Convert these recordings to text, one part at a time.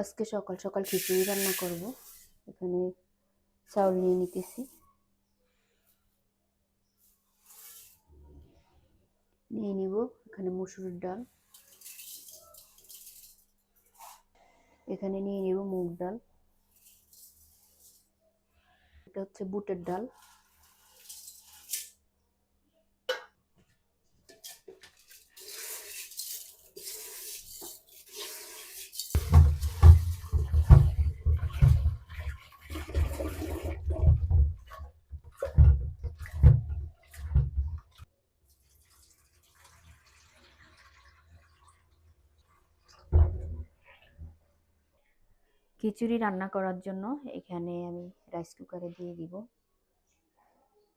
আজকে সকাল সকাল খিচুড়ি রান্না করব। এখানে চাউল নিয়ে নিতেছি। নিয়ে নিব এখানে মসুরের ডাল। এখানে নিয়ে নিব মুগ ডাল। এটা হচ্ছে বুটের ডাল। খিচুড়ি রান্না করার জন্য এখানে আমি রাইস কুকারে দিয়ে দিব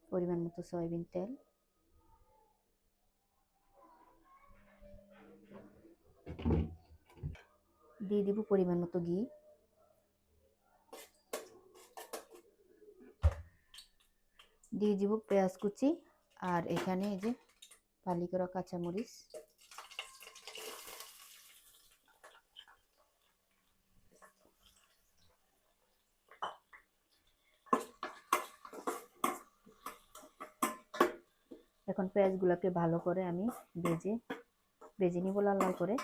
পরিমাণ মতো সয়াবিন তেল। দিয়ে দিব পরিমাণ মতো ঘি। দিয়ে দিব পেঁয়াজ কুচি আর এখানে এই যে ফালি করা কাঁচামরিচ। এখন পেঁয়াজগুলোকে ভালো করে আমি ভেজে ভেজে নিব লাল লাল করে।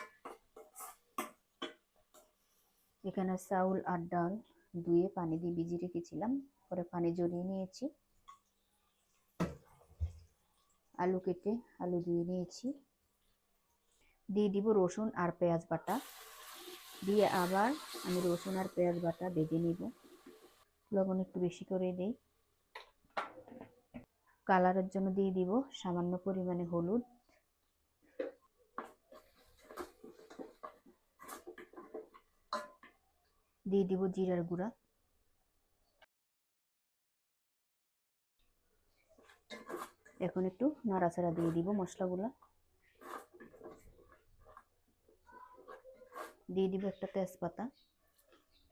এখানে চাউল আর ডাল ধুয়ে পানি দিয়ে ভিজিয়ে রেখেছিলাম, পরে পানি জড়িয়ে নিয়েছি। আলু কেটে আলু দিয়ে নিয়েছি। দিয়ে দিব রসুন আর পেঁয়াজ বাটা। দিয়ে আবার আমি রসুন আর পেঁয়াজ বাটা ভেজে নিব। লবণ একটু বেশি করে দিই। কালারের জন্য দিয়ে দিব সামান্য পরিমাণে হলুদ। দিয়ে দিব জিরার গুঁড়া। এখন একটু নাড়াচাড়া দিয়ে দিব মশলাগুলো। দিয়ে দিব একটা তেজপাতা,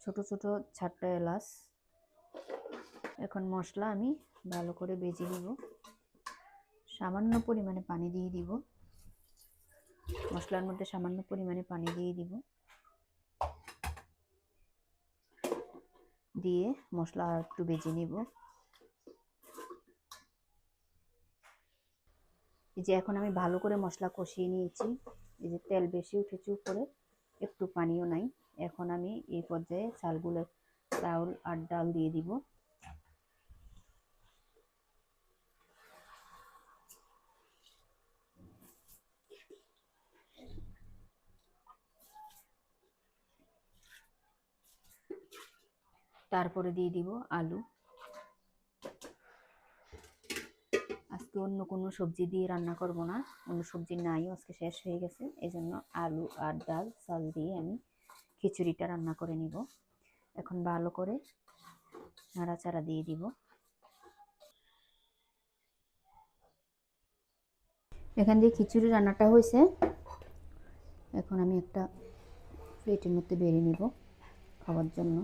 ছোট ছোট ছাটটা এলাচ। এখন মশলা আমি ভালো করে বেজে নিব। সামান্য পরিমাণে পানি দিয়ে দিব। মশলার মধ্যে সামান্য পরিমাণে পানি দিয়ে দিব। দিয়ে মশলা একটু বেজে নিব। এই যে এখন আমি ভালো করে মশলা কষিয়ে নিয়েছি। এই যে তেল বেশি উঠেছে উপরে, একটু পানিও নাই। এখন আমি এই পর্যায়ে চালগুলো চাউল আর ডাল দিয়ে দিব। তারপরে দিয়ে দিব আলু। আজকে অন্য কোনো সবজি দিয়ে রান্না করব না। অন্য সবজি নাই আজকে শেষ হয়ে গেছে। এই জন্য আলু আর ডাল, চাল দিয়ে আমি খিচুড়িটা রান্না করে নিব। এখন ভালো করে নাড়াচাড়া দিয়ে দিব। এখান দিয়ে খিচুড়ি রান্নাটা হয়েছে। এখন আমি একটা প্লেটের মধ্যে বেড়ে নিব খাওয়ার জন্য।